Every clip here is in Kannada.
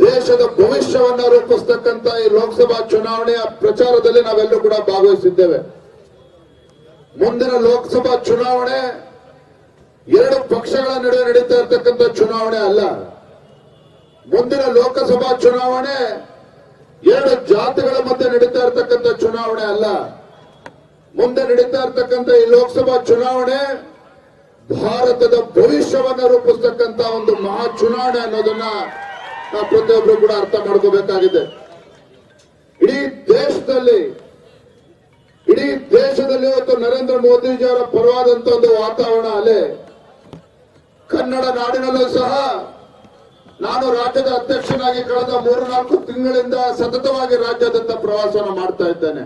ದೇಶದ ಭವಿಷ್ಯವನ್ನ ರೂಪಿಸ್ತಕ್ಕಂತ ಈ ಲೋಕಸಭಾ ಚುನಾವಣೆಯ ಪ್ರಚಾರದಲ್ಲಿ ನಾವೆಲ್ಲರೂ ಕೂಡ ಭಾಗವಹಿಸಿದ್ದೇವೆ. ಮುಂದಿನ ಲೋಕಸಭಾ ಚುನಾವಣೆ ಎರಡು ಪಕ್ಷಗಳ ನಡುವೆ ನಡೀತಾ ಇರತಕ್ಕಂತ ಚುನಾವಣೆ ಅಲ್ಲ. ಮುಂದಿನ ಲೋಕಸಭಾ ಚುನಾವಣೆ ಎರಡು ಜಾತಿಗಳ ಮಧ್ಯೆ ನಡೀತಾ ಇರತಕ್ಕಂತ ಚುನಾವಣೆ ಅಲ್ಲ. ಮುಂದೆ ನಡೀತಾ ಇರತಕ್ಕಂತ ಈ ಲೋಕಸಭಾ ಚುನಾವಣೆ ಭಾರತದ ಭವಿಷ್ಯವನ್ನ ರೂಪಿಸ್ತಕ್ಕಂತ ಒಂದು ಮಹಾ ಚುನಾವಣೆ ಅನ್ನೋದನ್ನ ನಾವು ಪ್ರತಿಯೊಬ್ಬರು ಕೂಡ ಅರ್ಥ ಮಾಡ್ಕೋಬೇಕಾಗಿದೆ. ಇಡೀ ದೇಶದಲ್ಲಿ ಇಡೀ ದೇಶದಲ್ಲಿ ಇವತ್ತು ನರೇಂದ್ರ ಮೋದಿಜಿ ಅವರ ಪರವಾದಂತ ಒಂದು ವಾತಾವರಣ ಅಲೆ ಕನ್ನಡ ನಾಡಿನಲ್ಲೂ ಸಹ ನಾನು ರಾಜ್ಯದ ಅಧ್ಯಕ್ಷನಾಗಿ ಕಳೆದ ಮೂರು ನಾಲ್ಕು ತಿಂಗಳಿಂದ ಸತತವಾಗಿ ರಾಜ್ಯದಂತ ಪ್ರವಾಸವನ್ನು ಮಾಡ್ತಾ ಇದ್ದೇನೆ.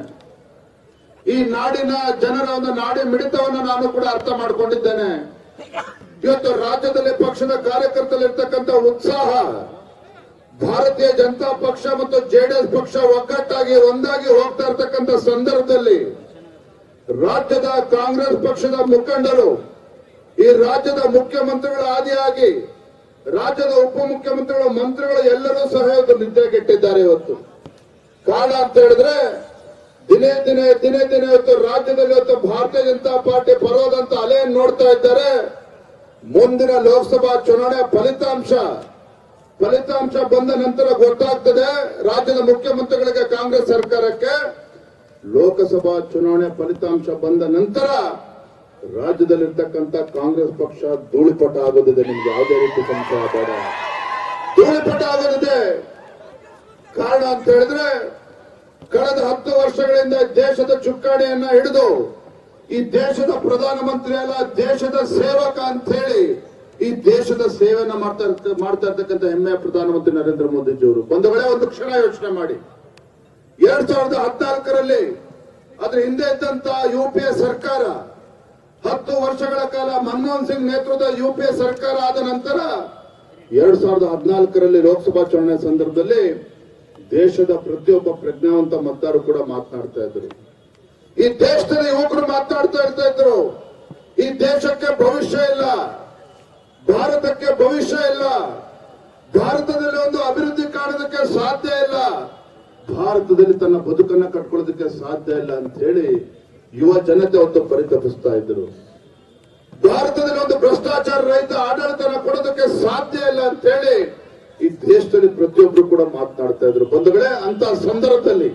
ಈ ನಾಡಿನ ಜನರ ಒಂದು ನಾಡಿ ಮಿಡಿತವನ್ನು ನಾನು ಕೂಡ ಅರ್ಥ ಮಾಡ್ಕೊಂಡಿದ್ದೇನೆ. ಇವತ್ತು ರಾಜ್ಯದಲ್ಲಿ ಪಕ್ಷದ ಕಾರ್ಯಕರ್ತರಲ್ಲಿರ್ತಕ್ಕಂಥ ಉತ್ಸಾಹ ಭಾರತೀಯ ಜನತಾ ಪಕ್ಷ ಮತ್ತು ಜೆಡಿಎಸ್ ಪಕ್ಷ ಒಗ್ಗಟ್ಟಾಗಿ ಒಂದಾಗಿ ಹೋಗ್ತಾ ಇರ್ತಕ್ಕಂಥ ಸಂದರ್ಭದಲ್ಲಿ ರಾಜ್ಯದ ಕಾಂಗ್ರೆಸ್ ಪಕ್ಷದ ಮುಖಂಡರು, ಈ ರಾಜ್ಯದ ಮುಖ್ಯಮಂತ್ರಿಗಳ ಆದಿಯಾಗಿ ರಾಜ್ಯದ ಉಪಮುಖ್ಯಮಂತ್ರಿಗಳು, ಮಂತ್ರಿಗಳು ಎಲ್ಲರೂ ಸಹ ಇವತ್ತು ನಿದ್ದೆಗೆಟ್ಟಿದ್ದಾರೆ ಇವತ್ತು. ಕಾರಣ ಅಂತ ಹೇಳಿದ್ರೆ, ದಿನೇ ದಿನೇ ದಿನೇ ದಿನೇ ಇವತ್ತು ರಾಜ್ಯದಲ್ಲಿ ಇವತ್ತು ಭಾರತೀಯ ಜನತಾ ಪಾರ್ಟಿ ಬರೋದಂತ ಅಲೆಯನ್ನು ನೋಡ್ತಾ ಇದ್ದಾರೆ. ಮುಂದಿನ ಲೋಕಸಭಾ ಚುನಾವಣೆ ಫಲಿತಾಂಶ ಫಲಿತಾಂಶ ಬಂದ ನಂತರ ಗೊತ್ತಾಗ್ತದೆ, ರಾಜ್ಯದ ಮುಖ್ಯಮಂತ್ರಿಗಳಿಗೆ ಕಾಂಗ್ರೆಸ್ ಸರ್ಕಾರಕ್ಕೆ. ಲೋಕಸಭಾ ಚುನಾವಣೆ ಫಲಿತಾಂಶ ಬಂದ ನಂತರ ರಾಜ್ಯದಲ್ಲಿರ್ತಕ್ಕಂಥ ಕಾಂಗ್ರೆಸ್ ಪಕ್ಷ ಧೂಳಿಪಟ ಆಗೋದಿದೆ. ನಿಮ್ಗೆ ಯಾವುದೇ ರೀತಿ ಸಂಶಯ ಬೇಡ. ಧೂಳಿಪಟ ಆಗೋದಿದೆ. ಕಾರಣ ಅಂತ ಹೇಳಿದ್ರೆ, ಕಳೆದ ಹತ್ತು ವರ್ಷಗಳಿಂದ ದೇಶದ ಚುಕ್ಕಾಣಿಯನ್ನ ಹಿಡಿದು, ಈ ದೇಶದ ಪ್ರಧಾನಮಂತ್ರಿ ಅಲ್ಲ, ದೇಶದ ಸೇವಕ ಅಂತ ಹೇಳಿ ಈ ದೇಶದ ಸೇವೆಯನ್ನ ಮಾಡ್ತಾ ಮಾಡ್ತಾ ಇರ್ತಕ್ಕಂಥ ಹೆಮ್ಮೆಯ ಪ್ರಧಾನಮಂತ್ರಿ ನರೇಂದ್ರ ಮೋದಿಜಿಯವರು. ಒಂದು ವೇಳೆ ಒಂದು ಕ್ಷಣ ಯೋಚನೆ ಮಾಡಿ. ಎರಡ್ ಸಾವಿರದ ಹದಿನಾಲ್ಕರಲ್ಲಿ, ಅದ್ರ ಹಿಂದೆ ಇದ್ದಂತ ಯು ಪಿ ಎ ಸರ್ಕಾರ, ಹತ್ತು ವರ್ಷಗಳ ಕಾಲ ಮನಮೋಹನ್ ಸಿಂಗ್ ನೇತೃತ್ವದ ಯು ಪಿ ಎ ಸರ್ಕಾರ ಆದ ನಂತರ, ಎರಡ್ ಸಾವಿರದ ಹದಿನಾಲ್ಕರಲ್ಲಿ ಲೋಕಸಭಾ ಚುನಾವಣೆ ಸಂದರ್ಭದಲ್ಲಿ ದೇಶದ ಪ್ರತಿಯೊಬ್ಬ ಪ್ರಜ್ಞಾವಂತ ಮತದಾರರು ಕೂಡ ಮಾತನಾಡ್ತಾ ಇದ್ರು. ಈ ದೇಶದಲ್ಲಿ ಯುವಕರು ಮಾತನಾಡ್ತಾ ಇರ್ತಾ ಇದ್ರು. ಈ ದೇಶಕ್ಕೆ ಭವಿಷ್ಯ ಇಲ್ಲ. ಭಾರತಕ್ಕೆ ಭವಿಷ್ಯ ಇಲ್ಲ. ಭಾರತದಲ್ಲಿ ಒಂದು ಅಭಿವೃದ್ಧಿ ಕಾಣೋದಕ್ಕೆ ಸಾಧ್ಯ ಇಲ್ಲ. ಭಾರತದಲ್ಲಿ ತನ್ನ ಬದುಕನ್ನ ಕಟ್ಕೊಳ್ಳೋದಕ್ಕೆ ಸಾಧ್ಯ ಇಲ್ಲ ಅಂತ ಹೇಳಿ ಯುವ ಜನತೆ ಒಂದು ಪರಿತಪಿಸ್ತಾ ಇದ್ರು. ಭಾರತದಲ್ಲಿ ಒಂದು ಭ್ರಷ್ಟಾಚಾರ ರಹಿತ ಆಡಳಿತನ ಕೊಡೋದಕ್ಕೆ ಸಾಧ್ಯ ಇಲ್ಲ ಅಂತ ಹೇಳಿ ಈ ದೇಶದಲ್ಲಿ ಪ್ರತಿಯೊಬ್ರು ಕೂಡ ಮಾತನಾಡ್ತಾ ಇದ್ರು. ಬಂಧುಗಳೇ ಅಂತ ಸಂದರ್ಭದಲ್ಲಿ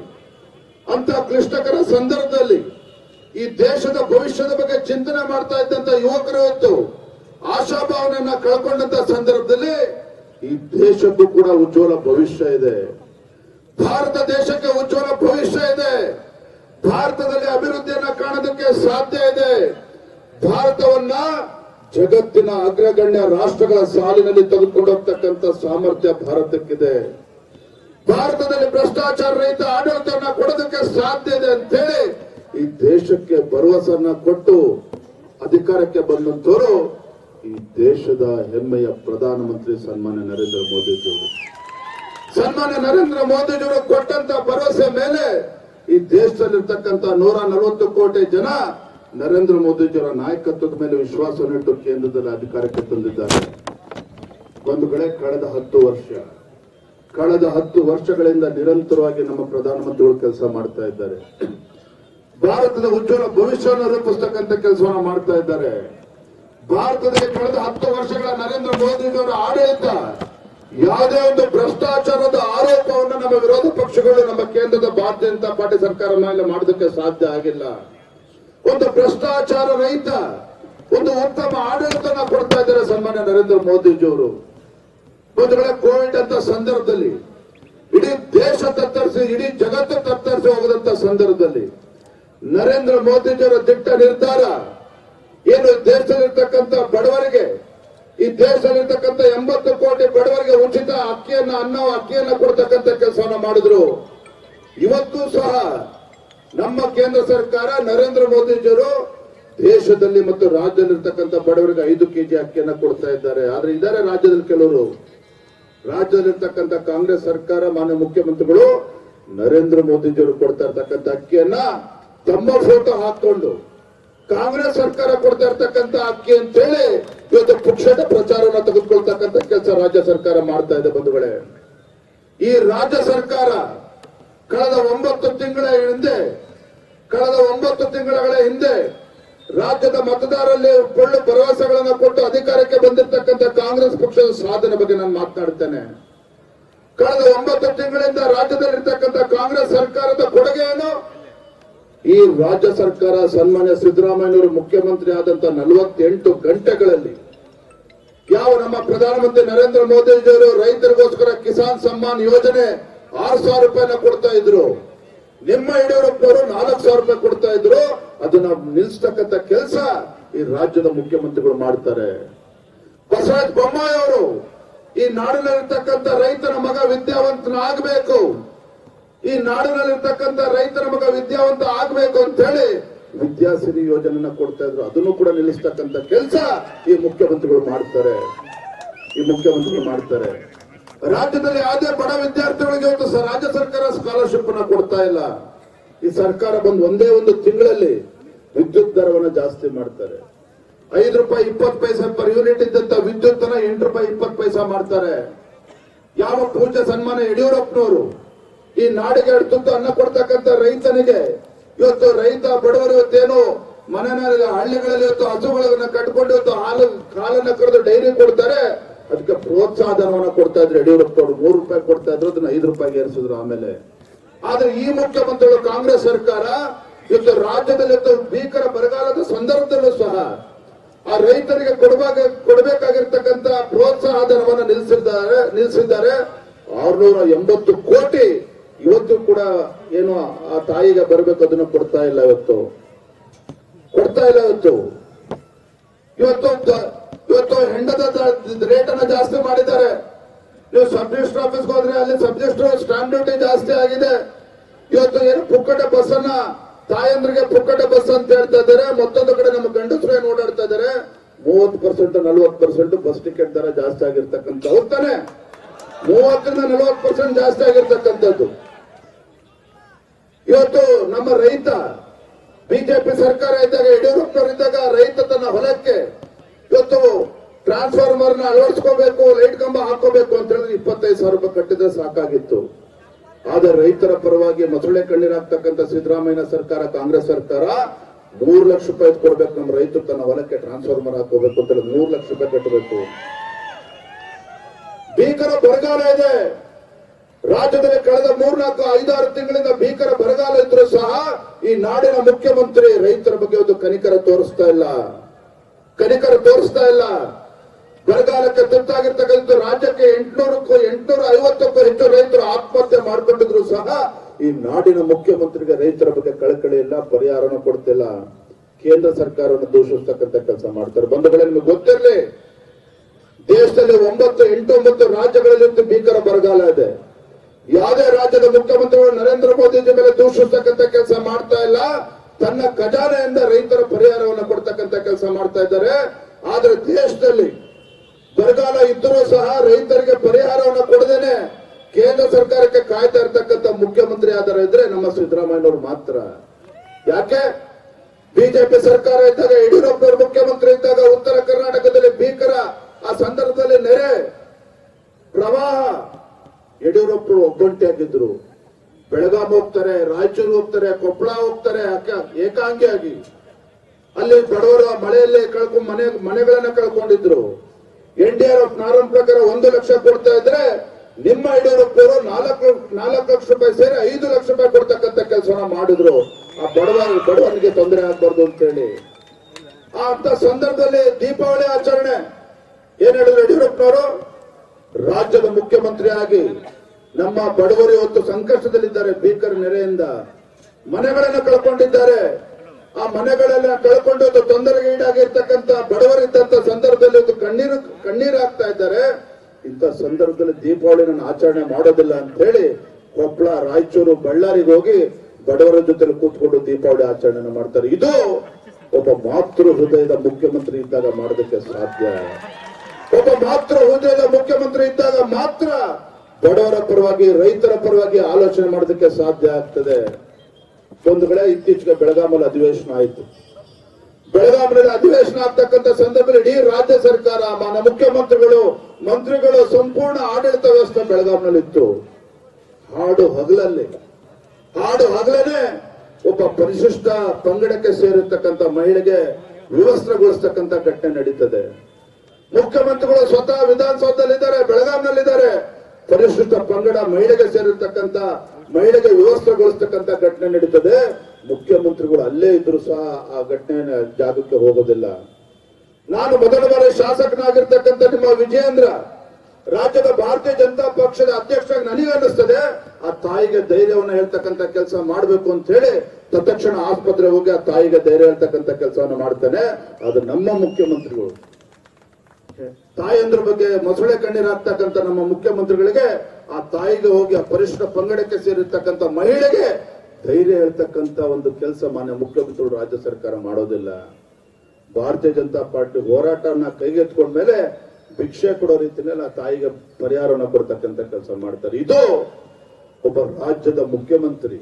ಅಂತ ಕ್ಲಿಷ್ಟಕರ ಸಂದರ್ಭದಲ್ಲಿ ಈ ದೇಶದ ಭವಿಷ್ಯದ ಬಗ್ಗೆ ಚಿಂತನೆ ಮಾಡ್ತಾ ಇದ್ದಂತ ಯುವಕರು ಇವತ್ತು ಆಶಾಭಾವನೆಯನ್ನ ಕಳ್ಕೊಂಡಂತ ಸಂದರ್ಭದಲ್ಲಿ ಈ ದೇಶಕ್ಕೂ ಕೂಡ ಉಜ್ವಲ ಭವಿಷ್ಯ ಇದೆ. ಭಾರತ ದೇಶಕ್ಕೆ ಉಜ್ವಲ ಭವಿಷ್ಯ ಇದೆ. ಭಾರತದಲ್ಲಿ ಅಭಿವೃದ್ಧಿಯನ್ನ ಕಾಣೋದಕ್ಕೆ ಸಾಧ್ಯ ಇದೆ. ಭಾರತವನ್ನ ಜಗತ್ತಿನ ಅಗ್ರಗಣ್ಯ ರಾಷ್ಟ್ರಗಳ ಸಾಲಿನಲ್ಲಿ ತೆಗೆದುಕೊಂಡು ಹೋಗ್ತಕ್ಕಂಥ ಸಾಮರ್ಥ್ಯ ಭಾರತಕ್ಕಿದೆ. ಭಾರತದಲ್ಲಿ ಭ್ರಷ್ಟಾಚಾರ ರಹಿತ ಆಡಳಿತವನ್ನ ಕೊಡೋದಕ್ಕೆ ಸಾಧ್ಯ ಇದೆ ಅಂತ ಹೇಳಿ ಈ ದೇಶಕ್ಕೆ ಭರವಸೆಯನ್ನ ಕೊಟ್ಟು ಅಧಿಕಾರಕ್ಕೆ ಬಂದಂತವರು ಈ ದೇಶದ ಹೆಮ್ಮೆಯ ಪ್ರಧಾನಮಂತ್ರಿ ಸನ್ಮಾನ್ಯ ನರೇಂದ್ರ ಮೋದಿಜಿಯವರು. ಸನ್ಮಾನ್ಯ ನರೇಂದ್ರ ಮೋದಿಜಿಯವರು ಕೊಟ್ಟಂತ ಭರವಸೆ ಮೇಲೆ ಈ ದೇಶದಲ್ಲಿರ್ತಕ್ಕಂಥ ನೂರ ನಲವತ್ತು ಕೋಟಿ ಜನ ನರೇಂದ್ರ ಮೋದಿಜಿಯವರ ನಾಯಕತ್ವದ ಮೇಲೆ ವಿಶ್ವಾಸವನ್ನಿಟ್ಟು ಕೇಂದ್ರದಲ್ಲಿ ಅಧಿಕಾರಕ್ಕೆ ತಂದಿದ್ದಾರೆ. ಒಂದು ಕಡೆ ಕಳೆದ ಹತ್ತು ವರ್ಷ, ಕಳೆದ ಹತ್ತು ವರ್ಷಗಳಿಂದ ನಿರಂತರವಾಗಿ ನಮ್ಮ ಪ್ರಧಾನಮಂತ್ರಿಗಳು ಕೆಲಸ ಮಾಡ್ತಾ ಇದ್ದಾರೆ. ಭಾರತದ ಉಜ್ವಲ ಭವಿಷ್ಯವನ್ನು ರೂಪಿಸ್ತಕ್ಕಂಥ ಕೆಲಸವನ್ನು ಮಾಡ್ತಾ ಇದ್ದಾರೆ. ಭಾರತದಲ್ಲಿ ಕಳೆದ ಹತ್ತು ವರ್ಷಗಳ ನರೇಂದ್ರ ಮೋದಿಜಿಯವರ ಆಡಳಿತ. ಯಾವುದೇ ಒಂದು ಭ್ರಷ್ಟಾಚಾರದ ಆರೋಪವನ್ನು ನಮ್ಮ ವಿರೋಧ ಪಕ್ಷಗಳು ನಮ್ಮ ಕೇಂದ್ರದ ಭಾರತೀಯ ಜನತಾ ಪಾರ್ಟಿ ಸರ್ಕಾರ ಮೇಲೆ ಮಾಡೋದಕ್ಕೆ ಸಾಧ್ಯ ಆಗಿಲ್ಲ. ಒಂದು ಭ್ರಷ್ಟಾಚಾರ ರಹಿತ, ಒಂದು ಉತ್ತಮ ಆಡಳಿತನ ಕೊಡ್ತಾ ಇದ್ದಾರೆ ಸನ್ಮಾನ್ಯ ನರೇಂದ್ರ ಮೋದಿಜಿಯವರು. ಒಂದು ವೇಳೆ ಕೋವಿಡ್ ಅಂತ ಸಂದರ್ಭದಲ್ಲಿ, ಇಡೀ ದೇಶ ತತ್ತರಿಸಿ, ಇಡೀ ಜಗತ್ತು ತತ್ತರಿಸಿ ಹೋಗದಂತ ಸಂದರ್ಭದಲ್ಲಿ ನರೇಂದ್ರ ಮೋದಿಜಿಯವರ ದಿಟ್ಟ ನಿರ್ಧಾರ ಏನು ದೇಶದಲ್ಲಿರ್ತಕ್ಕಂಥ ಬಡವರಿಗೆ, ಈ ದೇಶದಲ್ಲಿರ್ತಕ್ಕಂಥ ಎಂಬತ್ತು ಕೋಟಿ ಬಡವರಿಗೆ ಉಚಿತ ಅಕ್ಕಿಯನ್ನ ಅನ್ನ ಅಕ್ಕಿಯನ್ನ ಕೊಡ್ತಕ್ಕಂಥ ಕೆಲಸವನ್ನ ಮಾಡಿದ್ರು. ಇವತ್ತು ಸಹ ನಮ್ಮ ಕೇಂದ್ರ ಸರ್ಕಾರ ನರೇಂದ್ರ ಮೋದಿಜಿಯವರು ದೇಶದಲ್ಲಿ ಮತ್ತು ರಾಜ್ಯದಲ್ಲಿರ್ತಕ್ಕಂಥ ಬಡವರಿಗೆ ಐದು ಕೆಜಿ ಅಕ್ಕಿಯನ್ನ ಕೊಡ್ತಾ ಇದ್ದಾರೆ. ಆದ್ರೆ ಇದ್ದಾರೆ ರಾಜ್ಯದಲ್ಲಿ ಕೆಲವರು. ರಾಜ್ಯದಲ್ಲಿರ್ತಕ್ಕಂಥ ಕಾಂಗ್ರೆಸ್ ಸರ್ಕಾರ, ಮಾನ್ಯ ಮುಖ್ಯಮಂತ್ರಿಗಳು ನರೇಂದ್ರ ಮೋದಿಜಿಯವರು ಕೊಡ್ತಾ ಇರ್ತಕ್ಕಂಥ ಅಕ್ಕಿಯನ್ನ ತಮ್ಮ ಫೋಟೋ ಹಾಕೊಂಡು ಕಾಂಗ್ರೆಸ್ ಸರ್ಕಾರ ಕೊಡ್ತಾ ಇರ್ತಕ್ಕಂತ ಅಕ್ಕಿ ಅಂತೇಳಿ ಇವತ್ತು ಪಕ್ಷದ ಪ್ರಚಾರವನ್ನ ತೆಗೆದುಕೊಳ್ತಕ್ಕಂತ ಕೆಲಸ ರಾಜ್ಯ ಸರ್ಕಾರ ಮಾಡ್ತಾ ಇದೆ ಬಂಧುಗಳೇ. ಈ ರಾಜ್ಯ ಸರ್ಕಾರ ಕಳೆದ ಒಂಬತ್ತು ತಿಂಗಳ ಹಿಂದೆ, ಕಳೆದ ಒಂಬತ್ತು ತಿಂಗಳ ಹಿಂದೆ ರಾಜ್ಯದ ಮತದಾರರಲ್ಲಿ ಒಳ್ಳೆ ಭರವಸೆಗಳನ್ನು ಕೊಟ್ಟು ಅಧಿಕಾರಕ್ಕೆ ಬಂದಿರತಕ್ಕಂಥ ಕಾಂಗ್ರೆಸ್ ಪಕ್ಷದ ಸಾಧನೆ ಬಗ್ಗೆ ನಾನು ಮಾತನಾಡ್ತೇನೆ ಕಳೆದ ಒಂಬತ್ತು ತಿಂಗಳಿಂದ ರಾಜ್ಯದಲ್ಲಿರ್ತಕ್ಕಂಥ ಕಾಂಗ್ರೆಸ್ ಸರ್ಕಾರದ ಕೊಡುಗೆ ಏನು ಈ ರಾಜ್ಯ ಸರ್ಕಾರ ಸನ್ಮಾನ್ಯ ಸಿದ್ದರಾಮಯ್ಯನವರು ಮುಖ್ಯಮಂತ್ರಿ ಆದಂತ ನಲವತ್ತೆಂಟು ಗಂಟೆಗಳಲ್ಲಿ ಯಾವ ನಮ್ಮ ಪ್ರಧಾನಮಂತ್ರಿ ನರೇಂದ್ರ ಮೋದಿಜಿಯವರು ರೈತರಿಗೋಸ್ಕರ ಕಿಸಾನ್ ಸಮ್ಮಾನ್ ಯೋಜನೆ ಆರು ಸಾವಿರ ರೂಪಾಯಿನ ಕೊಡ್ತಾ ಇದ್ರು. ನಿಮ್ಮ ಯಡಿಯೂರಪ್ಪನವರು ನಾಲ್ಕು ಸಾವಿರ ರೂಪಾಯಿ ಕೊಡ್ತಾ ಇದ್ರು. ಅದನ್ನ ನಿಲ್ಲಿಸ್ತಕ್ಕಂಥ ಕೆಲಸ ಈ ರಾಜ್ಯದ ಮುಖ್ಯಮಂತ್ರಿಗಳು ಮಾಡ್ತಾರೆ. ಬಸವರಾಜ ಬೊಮ್ಮಾಯಿ ಅವರು ಈ ನಾಡಿನಲ್ಲಿರ್ತಕ್ಕಂಥ ರೈತನ ಮಗ ವಿದ್ಯಾವಂತನಾಗಬೇಕು. ಈ ನಾಡಿನಲ್ಲಿರ್ತಕ್ಕಂಥ ರೈತರ ಮಗ ವಿದ್ಯಾವಂತ ಆಗ್ಬೇಕು ಅಂತ ಹೇಳಿ ವಿದ್ಯಾಸಿರಿ ಯೋಜನೆನ ಕೊಡ್ತಾ ಇದ್ರು. ಅದನ್ನು ಕೂಡ ನಿಲ್ಲಿಸ್ತಕ್ಕಂಥ ಕೆಲಸ ಈ ಮುಖ್ಯಮಂತ್ರಿಗಳು ಮಾಡ್ತಾರೆ. ಈ ಮುಖ್ಯಮಂತ್ರಿಗಳು ಮಾಡ್ತಾರೆ. ರಾಜ್ಯದಲ್ಲಿ ಯಾವುದೇ ಬಡ ವಿದ್ಯಾರ್ಥಿಗಳಿಗೆ ಒಂದು ರಾಜ್ಯ ಸರ್ಕಾರ ಸ್ಕಾಲರ್ಶಿಪ್ ಅನ್ನ ಕೊಡ್ತಾ ಇಲ್ಲ. ಈ ಸರ್ಕಾರ ಬಂದು ಒಂದೇ ಒಂದು ತಿಂಗಳಲ್ಲಿ ವಿದ್ಯುತ್ ದರವನ್ನ ಜಾಸ್ತಿ ಮಾಡ್ತಾರೆ. ಐದು ರೂಪಾಯಿ ಇಪ್ಪತ್ತು ಪೈಸೆ ಪರ್ ಯೂನಿಟ್ ಇದ್ದಂತ ವಿದ್ಯುತ್ ಅನ್ನ ಎಂಟು ರೂಪಾಯಿ ಇಪ್ಪತ್ ಪೈಸಾ ಮಾಡ್ತಾರೆ. ಯಾವ ಪೂಜೆ ಸನ್ಮಾನ ಯಡಿಯೂರಪ್ಪನವರು ಈ ನಾಡಿಗೆ ಎರಡು ಅನ್ನ ಕೊಡ್ತಕ್ಕಂತ ರೈತನಿಗೆ ಇವತ್ತು ರೈತ ಬಡವರು ಇವತ್ತೇನು ಮನೆಯಲ್ಲಿ ಹಳ್ಳಿಗಳಲ್ಲಿ ಇವತ್ತು ಹಸುಗಳನ್ನ ಕಟ್ಕೊಂಡು ಇವತ್ತು ಹಾಲು ಹಾಲನ್ನ ಕರೆದು ಡೈರಿ ಕೊಡ್ತಾರೆ. ಅದಕ್ಕೆ ಪ್ರೋತ್ಸಾಹ ಧನವನ್ನ ಕೊಡ್ತಾ ಇದ್ರು. ಯಡಿಯೂರಪ್ಪನವರು ಮೂರು ರೂಪಾಯಿ ಕೊಡ್ತಾ ಇದ್ರು, ಅದನ್ನ ಐದು ರೂಪಾಯಿಗೆ ಏರಿಸಿದ್ರು ಆಮೇಲೆ. ಆದ್ರೆ ಈ ಮುಖ್ಯಮಂತ್ರಿಗಳು ಕಾಂಗ್ರೆಸ್ ಸರ್ಕಾರ ಇವತ್ತು ರಾಜ್ಯದಲ್ಲಿ ಭೀಕರ ಬರಗಾಲದ ಸಂದರ್ಭದಲ್ಲೂ ಸಹ ಆ ರೈತರಿಗೆ ಕೊಡಬಾಗ ಕೊಡಬೇಕಾಗಿರ್ತಕ್ಕಂತ ಪ್ರೋತ್ಸಾಹ ಧನವನ್ನು ನಿಲ್ಲಿಸಿದ್ದಾರೆ ನಿಲ್ಲಿಸಿದ್ದಾರೆ ಆರ್ನೂರ ಎಂಬತ್ತು ಕೋಟಿ ಇವತ್ತು ಕೂಡ ಏನು ಆ ತಾಯಿಗೆ ಬರಬೇಕು ಅದನ್ನು ಕೊಡ್ತಾ ಇಲ್ಲ ಇವತ್ತು. ಕೊಡ್ತಾ ಇಲ್ಲ ಇವತ್ತು. ಇವತ್ತು ಇವತ್ತು ಹೆಂಡದ ರೇಟ್ ಅನ್ನ ಜಾಸ್ತಿ ಮಾಡಿದ್ದಾರೆ. ನೀವು ಸಬ್ ಆಫೀಸ್ ಆಫೀಸ್ಗೆ ಹೋದ್ರೆ ಅಲ್ಲಿ ಸಬ್ ರಿಜಿಸ್ಟರ್ ಸ್ಟಾಂಪ್ ಡ್ಯೂಟಿ ಜಾಸ್ತಿ ಆಗಿದೆ. ಇವತ್ತು ಏನು ಪುಕ್ಕಟ ಬಸ್ ಅನ್ನ ತಾಯಂದ್ರಿಗೆ ಪುಕ್ಕಟ ಬಸ್ ಅಂತ ಹೇಳ್ತಾ ಇದ್ದಾರೆ. ಮತ್ತೊಂದು ಕಡೆ ನಮ್ಮ ಗಂಡಸರು ಏನು ಓಡಾಡ್ತಾ ಇದ್ದಾರೆ. ಮೂವತ್ತು ಪರ್ಸೆಂಟ್, ನಲ್ವತ್ತು ಪರ್ಸೆಂಟ್ ಬಸ್ ಟಿಕೆಟ್ ದರ ಜಾಸ್ತಿ ಆಗಿರ್ತಕ್ಕಂಥ ಹೋಗ್ತಾನೆ ಮೂವತ್ತರಿಂದ ನಲವತ್ತು ಪರ್ಸೆಂಟ್ ಜಾಸ್ತಿ ಆಗಿರ್ತಕ್ಕಂಥದ್ದು. ಇವತ್ತು ನಮ್ಮ ರೈತ ಬಿಜೆಪಿ ಸರ್ಕಾರ ಇದ್ದಾಗ ಯಡಿಯೂರಪ್ಪನವರು ಇದ್ದಾಗ ರೈತ ತನ್ನ ಹೊಲಕ್ಕೆ ಇವತ್ತು ಟ್ರಾನ್ಸ್ಫಾರ್ಮರ್ನ ಅಳವಡಿಸ್ಕೋಬೇಕು, ಲೈಟ್ ಕಂಬ ಹಾಕೋಬೇಕು ಅಂತ ಹೇಳಿದ್ರೆ ಇಪ್ಪತ್ತೈದು ಸಾವಿರ ರೂಪಾಯಿ ಕಟ್ಟಿದ್ರೆ ಸಾಕಾಗಿತ್ತು. ಆದ್ರೆ ರೈತರ ಪರವಾಗಿ ಮೊಸಳೆ ಕಣ್ಣೀರಾಗ್ತಕ್ಕಂಥ ಸಿದ್ದರಾಮಯ್ಯ ಸರ್ಕಾರ, ಕಾಂಗ್ರೆಸ್ ಸರ್ಕಾರ ಮೂರು ಲಕ್ಷ ರೂಪಾಯಿ ಕೊಡ್ಬೇಕು, ನಮ್ಮ ರೈತರು ತನ್ನ ಹೊಲಕ್ಕೆ ಟ್ರಾನ್ಸ್ಫಾರ್ಮರ್ ಹಾಕೋಬೇಕು ಅಂತ ಹೇಳಿ ಮೂರು ಲಕ್ಷ ರೂಪಾಯಿ ಕಟ್ಟಬೇಕು. ಭೀಕರ ಬರಗಾಲ ಇದೆ. ರಾಜ್ಯದಲ್ಲಿ ಕಳೆದ ಮೂರ್ನಾಲ್ಕು, ಐದಾರು ತಿಂಗಳಿಂದ ಭೀಕರ ಬರಗಾಲ ಇದ್ರೂ ಸಹ ಈ ನಾಡಿನ ಮುಖ್ಯಮಂತ್ರಿ ರೈತರ ಬಗ್ಗೆ ಒಂದು ಕನಿಕರ ತೋರಿಸ್ತಾ ಇಲ್ಲ. ಕನಿಕರ ತೋರಿಸ್ತಾ ಇಲ್ಲ. ಬರಗಾಲಕ್ಕೆ ತುತ್ತಾಗಿರ್ತಕ್ಕಂಥ ರಾಜ್ಯಕ್ಕೆ ಎಂಟುನೂರಕ್ಕೂ ಎಂಟುನೂರ ಐವತ್ತಕ್ಕೂ ಹೆಚ್ಚು ರೈತರು ಆತ್ಮಹತ್ಯೆ ಮಾಡಿಕೊಂಡಿದ್ರು ಸಹ ಈ ನಾಡಿನ ಮುಖ್ಯಮಂತ್ರಿಗೆ ರೈತರ ಬಗ್ಗೆ ಕಳಕಳಿ ಇಲ್ಲ, ಪರಿಹಾರನೂ ಕೊಡ್ತಿಲ್ಲ. ಕೇಂದ್ರ ಸರ್ಕಾರವನ್ನು ದೂಷಿಸ್ತಕ್ಕಂಥ ಕೆಲಸ ಮಾಡ್ತಾರೆ. ಬಂಧುಗಳೇ, ನಿಮಗೆ ಗೊತ್ತಿರಲಿ, ದೇಶದಲ್ಲಿ ಒಂಬತ್ತು, ಎಂಟು, ಒಂಬತ್ತು ರಾಜ್ಯಗಳಲ್ಲಿ ಭೀಕರ ಬರಗಾಲ ಇದೆ. ಯಾವುದೇ ರಾಜ್ಯದ ಮುಖ್ಯಮಂತ್ರಿಗಳು ನರೇಂದ್ರ ಮೋದಿಜಿ ಮೇಲೆ ದೂಷಿಸ್ತಕ್ಕಂಥ ಕೆಲಸ ಮಾಡ್ತಾ ಇಲ್ಲ. ತನ್ನ ಖಜಾನೆಯಿಂದ ರೈತರ ಪರಿಹಾರವನ್ನು ಕೊಡ್ತಕ್ಕಂಥ ಕೆಲಸ ಮಾಡ್ತಾ ಇದ್ದಾರೆ. ಆದ್ರೆ ದೇಶದಲ್ಲಿ ಬರಗಾಲ ಇದ್ದರೂ ಸಹ ರೈತರಿಗೆ ಪರಿಹಾರವನ್ನು ಕೊಡದೇನೆ ಕೇಂದ್ರ ಸರ್ಕಾರಕ್ಕೆ ಕಾಯ್ತಾ ಇರ್ತಕ್ಕಂಥ ಮುಖ್ಯಮಂತ್ರಿ ಆಧಾರ ಇದ್ರೆ ನಮ್ಮ ಸಿದ್ದರಾಮಯ್ಯನವರು ಮಾತ್ರ. ಯಾಕೆ? ಬಿಜೆಪಿ ಸರ್ಕಾರ ಇದ್ದಾಗ, ಯಡಿಯೂರಪ್ಪನವರು ಮುಖ್ಯಮಂತ್ರಿ ಇದ್ದಾಗ ಉತ್ತರ ಕರ್ನಾಟಕದಲ್ಲಿ ಭೀಕರ. ಆ ಸಂದರ್ಭದಲ್ಲಿ ನೆರೆ, ಪ್ರವಾಹ ಯಡಿಯೂರಪ್ಪರು ಒಬ್ಬಂಟಿಯಾಗಿದ್ರು ಬೆಳಗಾಂ ಹೋಗ್ತಾರೆ, ರಾಯಚೂರು ಹೋಗ್ತಾರೆ, ಕೊಪ್ಪಳ ಹೋಗ್ತಾರೆ ಏಕಾಂಗಿಯಾಗಿ ಅಲ್ಲಿ ಬಡವರ ಮಳೆಯಲ್ಲೇ ಕಳ್ಕೊಂಡ್ ಮನೆ, ಮನೆಗಳನ್ನ ಕಳ್ಕೊಂಡಿದ್ರು. ಎನ್ ಡಿ ಆರ್ ಎಫ್ ಪ್ರಕಾರ ಒಂದು ಲಕ್ಷ ಕೊಡ್ತಾ ಇದ್ರೆ ನಿಮ್ಮ ಯಡಿಯೂರಪ್ಪರು ನಾಲ್ಕು ನಾಲ್ಕು ಲಕ್ಷ ರೂಪಾಯಿ ಸೇರಿ ಐದು ಲಕ್ಷ ರೂಪಾಯಿ ಕೊಡ್ತಕ್ಕಂಥ ಕೆಲಸನ ಮಾಡಿದ್ರು. ಆ ಬಡವ ಬಡವನಿಗೆ ತೊಂದರೆ ಆಗ್ಬಾರ್ದು ಅಂತ ಹೇಳಿ ಆ ಅಂತ ಸಂದರ್ಭದಲ್ಲಿ ದೀಪಾವಳಿ ಆಚರಣೆ. ಏನ್ ಹೇಳಿದ್ರು ಯಡಿಯೂರಪ್ಪನವರು? ರಾಜ್ಯದ ಮುಖ್ಯಮಂತ್ರಿಯಾಗಿ ನಮ್ಮ ಬಡವರು ಇವತ್ತು ಸಂಕಷ್ಟದಲ್ಲಿದ್ದಾರೆ ಭೀಕರ ನೆರೆಯಿಂದ. ಮನೆಗಳನ್ನ ಕಳ್ಕೊಂಡಿದ್ದಾರೆ. ಆ ಮನೆಗಳೆಲ್ಲ ಕಳ್ಕೊಂಡು ತೊಂದರೆಗೆ ಈಡಾಗಿರ್ತಕ್ಕಂಥ ಬಡವರಿದ್ದಂತ ಸಂದರ್ಭದಲ್ಲಿ ಕಣ್ಣೀರು ಕಣ್ಣೀರು ಹಾಕ್ತಾ ಇದ್ದಾರೆ. ಇಂಥ ಸಂದರ್ಭದಲ್ಲಿ ದೀಪಾವಳಿಯನ್ನು ಆಚರಣೆ ಮಾಡೋದಿಲ್ಲ ಅಂತ ಹೇಳಿ ಕೊಪ್ಪಳ ರಾಯಚೂರು, ಬಳ್ಳಾರಿಗೆ ಹೋಗಿ ಬಡವರ ಜೊತೆ ಕೂತ್ಕೊಂಡು ದೀಪಾವಳಿ ಆಚರಣೆ ಮಾಡ್ತಾರೆ. ಇದು ಒಬ್ಬ ಮಾತೃ ಹೃದಯದ ಮುಖ್ಯಮಂತ್ರಿ ಇದ್ದಾಗ ಮಾಡೋದಕ್ಕೆ ಸಾಧ್ಯ. ಒಬ್ಬ ಮಾತ್ರ ಹುದ್ದೆಯ ಮುಖ್ಯಮಂತ್ರಿ ಇದ್ದಾಗ ಮಾತ್ರ ಬಡವರ ಪರವಾಗಿ, ರೈತರ ಪರವಾಗಿ ಆಲೋಚನೆ ಮಾಡೋದಕ್ಕೆ ಸಾಧ್ಯ ಆಗ್ತದೆ. ಒಂದು ಕಡೆ ಇತ್ತೀಚೆಗೆ ಬೆಳಗಾಮಲ್ಲಿ ಅಧಿವೇಶನ ಆಯಿತು. ಬೆಳಗಾವಿನಲ್ಲಿ ಅಧಿವೇಶನ ಆಗ್ತಕ್ಕಂಥ ಸಂದರ್ಭದಲ್ಲಿ ಇಡೀ ರಾಜ್ಯ ಸರ್ಕಾರ ಮಾನ ಮುಖ್ಯಮಂತ್ರಿಗಳು, ಮಂತ್ರಿಗಳು ಸಂಪೂರ್ಣ ಆಡಳಿತ ವ್ಯವಸ್ಥೆ ಬೆಳಗಾವಿನಲ್ಲಿ ಇತ್ತು ಹಾಡು ಹಗಲಲ್ಲಿ. ಹಾಡು ಹಗಲನೆ ಒಬ್ಬ ಪರಿಶಿಷ್ಟ ಪಂಗಡಕ್ಕೆ ಸೇರಿರ್ತಕ್ಕಂಥ ಮಹಿಳೆಗೆ ವಿವಸ್ತ್ರಗೊಳಿಸ್ತಕ್ಕಂಥ ಘಟನೆ ನಡೀತದೆ. ಮುಖ್ಯಮಂತ್ರಿಗಳು ಸ್ವತಃ ವಿಧಾನಸೌಧದಲ್ಲಿದ್ದಾರೆ, ಬೆಳಗಾಂನಲ್ಲಿದ್ದಾರೆ. ಪರಿಶಿಷ್ಟ ಪಂಗಡ ಮಹಿಳೆಗೆ ಸೇರಿರ್ತಕ್ಕಂತ ಮಹಿಳೆಗೆ ವ್ಯವಸ್ಥೆಗೊಳಿಸ್ತಕ್ಕಂತ ಘಟನೆ ನಡೀತದೆ. ಮುಖ್ಯಮಂತ್ರಿಗಳು ಅಲ್ಲೇ ಇದ್ರು ಸಹ ಆ ಘಟನೆ ಜಾಗಕ್ಕೆ ಹೋಗೋದಿಲ್ಲ. ನಾನು ಮೊದಲ ಬಾರಿ ಶಾಸಕನಾಗಿರ್ತಕ್ಕಂಥ ನಿಮ್ಮ ವಿಜಯೇಂದ್ರ, ರಾಜ್ಯದ ಭಾರತೀಯ ಜನತಾ ಪಕ್ಷದ ಅಧ್ಯಕ್ಷ ನನಗೆ ಅನ್ನಿಸ್ತದೆ. ಆ ತಾಯಿಗೆ ಧೈರ್ಯವನ್ನ ಹೇಳ್ತಕ್ಕಂತ ಕೆಲಸ ಮಾಡಬೇಕು ಅಂತ ಹೇಳಿ ತತ್ಕ್ಷಣ ಆಸ್ಪತ್ರೆ ಹೋಗಿ ಆ ತಾಯಿಗೆ ಧೈರ್ಯ ಹೇಳ್ತಕ್ಕಂಥ ಕೆಲಸವನ್ನು ಮಾಡ್ತಾನೆ. ಅದು ನಮ್ಮ ಮುಖ್ಯಮಂತ್ರಿಗಳು. ತಾಯಂದ್ರ ಬಗ್ಗೆ ಮೊಸಳೆ ಕಣ್ಣೀರಾಗ್ತಕ್ಕಂತ ನಮ್ಮ ಮುಖ್ಯಮಂತ್ರಿಗಳಿಗೆ ಆ ತಾಯಿಗೆ ಹೋಗಿ ಆ ಪರಿಷ್ಠ ಪಂಗಡಕ್ಕೆ ಸೇರಿರ್ತಕ್ಕಂಥ ಮಹಿಳೆಗೆ ಧೈರ್ಯ ಹೇಳ್ತಕ್ಕಂತ ಒಂದು ಕೆಲಸ ಮಾನ್ಯ ಮುಖ್ಯಮಂತ್ರಿಗಳು ರಾಜ್ಯ ಸರ್ಕಾರ ಮಾಡೋದಿಲ್ಲ. ಭಾರತೀಯ ಜನತಾ ಪಾರ್ಟಿ ಹೋರಾಟನ ಕೈಗೆತ್ಕೊಂಡ್ಮೇಲೆ ಭಿಕ್ಷೆ ಕೊಡೋ ರೀತಿಯಲ್ಲಿ ಆ ತಾಯಿಗೆ ಪರಿಹಾರವನ್ನ ಕೊಡ್ತಕ್ಕಂಥ ಕೆಲಸ ಮಾಡ್ತಾರೆ. ಇದು ಒಬ್ಬ ರಾಜ್ಯದ ಮುಖ್ಯಮಂತ್ರಿ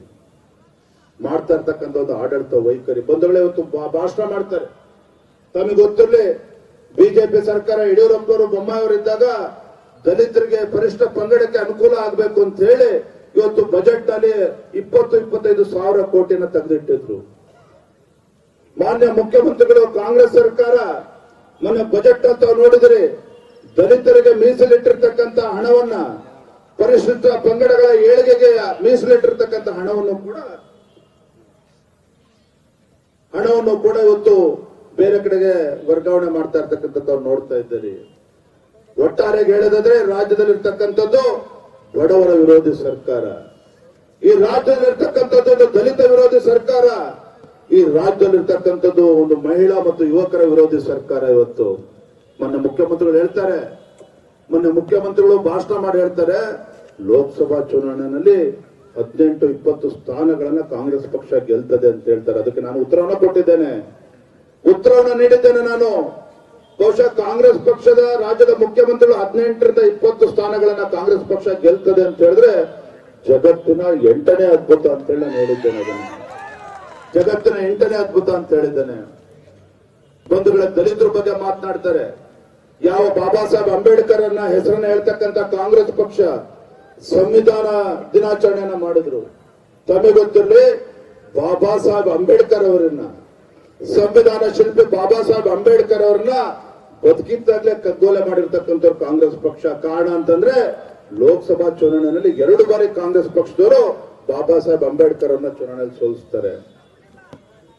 ಮಾಡ್ತಾ ಇರ್ತಕ್ಕಂಥ ಒಂದು ಆಡಳಿತ ವೈಖರಿ. ಬಂಧುಗಳೇ ಇವತ್ತು ಭಾಷಣ ಮಾಡ್ತಾರೆ. ತಮಗೆ ಗೊತ್ತಿರಲಿ ಬಿಜೆಪಿ ಸರ್ಕಾರ ಯಡಿಯೂರಪ್ಪನವರು ಬೊಮ್ಮಾಯವರಿದ್ದಾಗ ದಲಿತರಿಗೆ ಪರಿಷ್ಠ ಪಂಗಡಕ್ಕೆ ಅನುಕೂಲ ಆಗ್ಬೇಕು ಅಂತ ಹೇಳಿ ಇವತ್ತು ಬಜೆಟ್ನಲ್ಲಿ ಇಪ್ಪತ್ತು, ಇಪ್ಪತ್ತೈದು ಸಾವಿರ ಕೋಟಿನ ತೆಗೆದಿಟ್ಟಿದ್ರು. ಮಾನ್ಯ ಮುಖ್ಯಮಂತ್ರಿಗಳು, ಕಾಂಗ್ರೆಸ್ ಸರ್ಕಾರ ಮೊನ್ನೆ ಬಜೆಟ್ ಅಂತ ನೋಡಿದ್ರಿ, ದಲಿತರಿಗೆ ಮೀಸಲಿಟ್ಟಿರ್ತಕ್ಕಂಥ ಹಣವನ್ನ ಪರಿಶಿಷ್ಟ ಪಂಗಡಗಳ ಏಳಿಗೆಗೆ ಮೀಸಲಿಟ್ಟಿರ್ತಕ್ಕಂಥ ಹಣವನ್ನು ಕೂಡ ಹಣವನ್ನು ಕೂಡ ಇವತ್ತು ಬೇರೆ ಕಡೆಗೆ ವರ್ಗಾವಣೆ ಮಾಡ್ತಾ ಇರ್ತಕ್ಕಂಥದ್ದು ನೋಡ್ತಾ ಇದ್ದೀರಿ. ಒಟ್ಟಾರೆ ಹೇಳೋದಾದ್ರೆ ರಾಜ್ಯದಲ್ಲಿರ್ತಕ್ಕಂಥದ್ದು ಬಡವರ ವಿರೋಧಿ ಸರ್ಕಾರ. ಈ ರಾಜ್ಯದಲ್ಲಿ ಇರ್ತಕ್ಕಂಥದ್ದು ದಲಿತ ವಿರೋಧಿ ಸರ್ಕಾರ. ಈ ರಾಜ್ಯದಲ್ಲಿ ಇರ್ತಕ್ಕಂಥದ್ದು ಒಂದು ಮಹಿಳಾ ಮತ್ತು ಯುವಕರ ವಿರೋಧಿ ಸರ್ಕಾರ ಇವತ್ತು. ಮೊನ್ನೆ ಮುಖ್ಯಮಂತ್ರಿಗಳು ಹೇಳ್ತಾರೆ. ಮೊನ್ನೆ ಮುಖ್ಯಮಂತ್ರಿಗಳು ಭಾಷಣ ಮಾಡಿ ಹೇಳ್ತಾರೆ. ಲೋಕಸಭಾ ಚುನಾವಣೆಯಲ್ಲಿ ಹದಿನೆಂಟು ಇಪ್ಪತ್ತು ಸ್ಥಾನಗಳನ್ನ ಕಾಂಗ್ರೆಸ್ ಪಕ್ಷ ಗೆಲ್ತದೆ ಅಂತ ಹೇಳ್ತಾರೆ. ಅದಕ್ಕೆ ನಾನು ಉತ್ತರವನ್ನ ಕೊಟ್ಟಿದ್ದೇನೆ. ಉತ್ತರವನ್ನ ನೀಡಿದ್ದೇನೆ ನಾನು. ಬಹುಶಃ ಕಾಂಗ್ರೆಸ್ ಪಕ್ಷದ ರಾಜ್ಯದ ಮುಖ್ಯಮಂತ್ರಿಗಳು ಹದಿನೆಂಟರಿಂದ ಇಪ್ಪತ್ತು ಸ್ಥಾನಗಳನ್ನ ಕಾಂಗ್ರೆಸ್ ಪಕ್ಷ ಗೆಲ್ತದೆ ಅಂತ ಹೇಳಿದ್ರೆ ಜಗತ್ತಿನ ಎಂಟನೇ ಅದ್ಭುತ ಅಂತ ಹೇಳಿ ನಾನು ಹೇಳಿದ್ದೇನೆ ಅದನ್ನು. ಜಗತ್ತಿನ ಎಂಟನೇ ಅದ್ಭುತ ಅಂತ ಹೇಳಿದ್ದೇನೆ. ಬಂಧುಗಳ, ದಲಿತರ ಬಗ್ಗೆ ಮಾತನಾಡ್ತಾರೆ. ಯಾವ ಬಾಬಾ ಸಾಹೇಬ್ ಅಂಬೇಡ್ಕರ್ ಅನ್ನ ಹೆಸರನ್ನ ಹೇಳ್ತಕ್ಕಂತ ಕಾಂಗ್ರೆಸ್ ಪಕ್ಷ ಸಂವಿಧಾನ ದಿನಾಚರಣೆಯನ್ನ ಮಾಡಿದ್ರು. ತಮಗೆ ಗೊತ್ತಿರಲಿ, ಬಾಬಾ ಸಾಹೇಬ್ ಅಂಬೇಡ್ಕರ್ ಅವರನ್ನ ಸಂವಿಧಾನ ಶಿಲ್ಪಿ ಬಾಬಾ ಸಾಹೇಬ್ ಅಂಬೇಡ್ಕರ್ ಅವ್ರನ್ನ ಬದುಕಿದ್ದಾಗಲೇ ಕಗ್ಗೋಲೆ ಮಾಡಿರ್ತಕ್ಕಂಥವ್ರು ಕಾಂಗ್ರೆಸ್ ಪಕ್ಷ. ಕಾರಣ ಅಂತಂದ್ರೆ ಲೋಕಸಭಾ ಚುನಾವಣೆಯಲ್ಲಿ ಎರಡು ಬಾರಿ ಕಾಂಗ್ರೆಸ್ ಪಕ್ಷದವರು ಬಾಬಾ ಸಾಹೇಬ್ ಅಂಬೇಡ್ಕರ್ ಅವರನ್ನ ಚುನಾವಣೆಯಲ್ಲಿ ಸೋಲಿಸ್ತಾರೆ.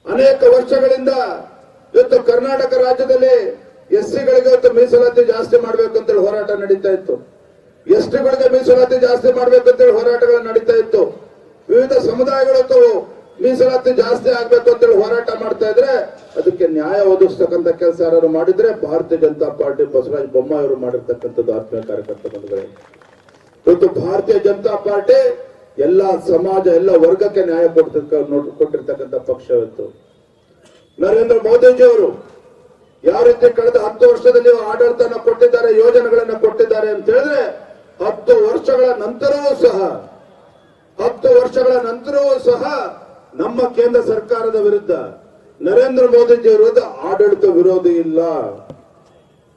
ಅನೇಕ ವರ್ಷಗಳಿಂದ ಇವತ್ತು ಕರ್ನಾಟಕ ರಾಜ್ಯದಲ್ಲಿ ಎಸ್ ಸಿಗಳಿಗೆ ಇವತ್ತು ಮೀಸಲಾತಿ ಜಾಸ್ತಿ ಮಾಡ್ಬೇಕು ಅಂತೇಳಿ ಹೋರಾಟ ನಡೀತಾ ಇತ್ತು. ಎಸ್ ಟಿಗಳಿಗೆ ಮೀಸಲಾತಿ ಜಾಸ್ತಿ ಮಾಡ್ಬೇಕು ಅಂತೇಳಿ ಹೋರಾಟಗಳು ನಡೀತಾ ಇತ್ತು. ವಿವಿಧ ಸಮುದಾಯಗಳು ಮೀಸಲಾತಿ ಜಾಸ್ತಿ ಆಗ್ಬೇಕು ಅಂತೇಳಿ ಹೋರಾಟ ಮಾಡ್ತಾ ಇದ್ರೆ ಅದಕ್ಕೆ ನ್ಯಾಯ ಒದಗಿಸ್ತಕ್ಕಂಥ ಕೆಲಸ ಯಾರು ಮಾಡಿದ್ರೆ ಭಾರತೀಯ ಜನತಾ ಪಾರ್ಟಿ ಬಸವರಾಜ ಬೊಮ್ಮಾಯಿ ಅವರು ಮಾಡಿರ್ತಕ್ಕಂಥದ್ದು ಆತ್ಮೀಯ ಕಾರ್ಯಕರ್ತ ಬಂಧುಗಳೇ. ಇವತ್ತು ಭಾರತೀಯ ಜನತಾ ಪಾರ್ಟಿ ಎಲ್ಲಾ ಸಮಾಜ, ಎಲ್ಲ ವರ್ಗಕ್ಕೆ ನ್ಯಾಯ ಕೊಡ್ತಕ್ಕ ನೋಡ್- ಕೊಟ್ಟಿರ್ತಕ್ಕಂಥ ಪಕ್ಷ ಇವತ್ತು. ನರೇಂದ್ರ ಮೋದಿಜಿ ಅವರು ಯಾವ ರೀತಿ ಕಳೆದ ಹತ್ತು ವರ್ಷದಲ್ಲಿ ಆಡಳಿತನ ಕೊಟ್ಟಿದ್ದಾರೆ, ಯೋಜನೆಗಳನ್ನ ಕೊಟ್ಟಿದ್ದಾರೆ ಅಂತ ಹೇಳಿದ್ರೆ ಹತ್ತು ವರ್ಷಗಳ ನಂತರವೂ ಸಹ, ಹತ್ತು ವರ್ಷಗಳ ನಂತರವೂ ಸಹ ನಮ್ಮ ಕೇಂದ್ರ ಸರ್ಕಾರದ ವಿರುದ್ಧ ನರೇಂದ್ರ ಮೋದಿಜಿ ವಿರುದ್ಧ ಆಡಳಿತ ವಿರೋಧಿ ಇಲ್ಲ.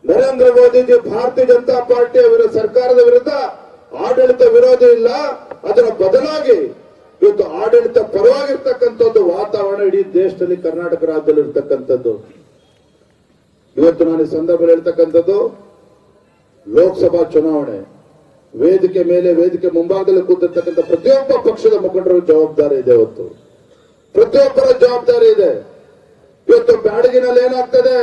ನರೇಂದ್ರ ಮೋದಿಜಿ ಭಾರತೀಯ ಜನತಾ ಪಾರ್ಟಿಯ ಸರ್ಕಾರದ ವಿರುದ್ಧ ಆಡಳಿತ ವಿರೋಧಿ ಇಲ್ಲ. ಅದರ ಬದಲಾಗಿ ಇವತ್ತು ಆಡಳಿತ ಪರವಾಗಿರ್ತಕ್ಕಂಥದ್ದು ವಾತಾವರಣ ಇಡೀ ದೇಶದಲ್ಲಿ, ಕರ್ನಾಟಕ ರಾಜ್ಯದಲ್ಲಿ ಇರ್ತಕ್ಕಂಥದ್ದು. ಇವತ್ತು ನಾನು ಈ ಸಂದರ್ಭದಲ್ಲಿ ಹೇಳ್ತಕ್ಕಂಥದ್ದು, ಲೋಕಸಭಾ ಚುನಾವಣೆ, ವೇದಿಕೆ ಮೇಲೆ, ವೇದಿಕೆ ಮುಂಭಾಗದಲ್ಲಿ ಕೂತಿರ್ತಕ್ಕಂಥ ಪ್ರತಿಯೊಬ್ಬ ಪಕ್ಷದ ಮುಖಂಡರು ಜವಾಬ್ದಾರಿ ಇದೆ ಇವತ್ತು ಪ್ರತಿಯೊಬ್ಬರ ಜವಾಬ್ದಾರಿ ಇದೆ. ಇವತ್ತು ಬ್ಯಾಡಗಿನಲ್ಲಿ ಏನಾಗ್ತದೆ?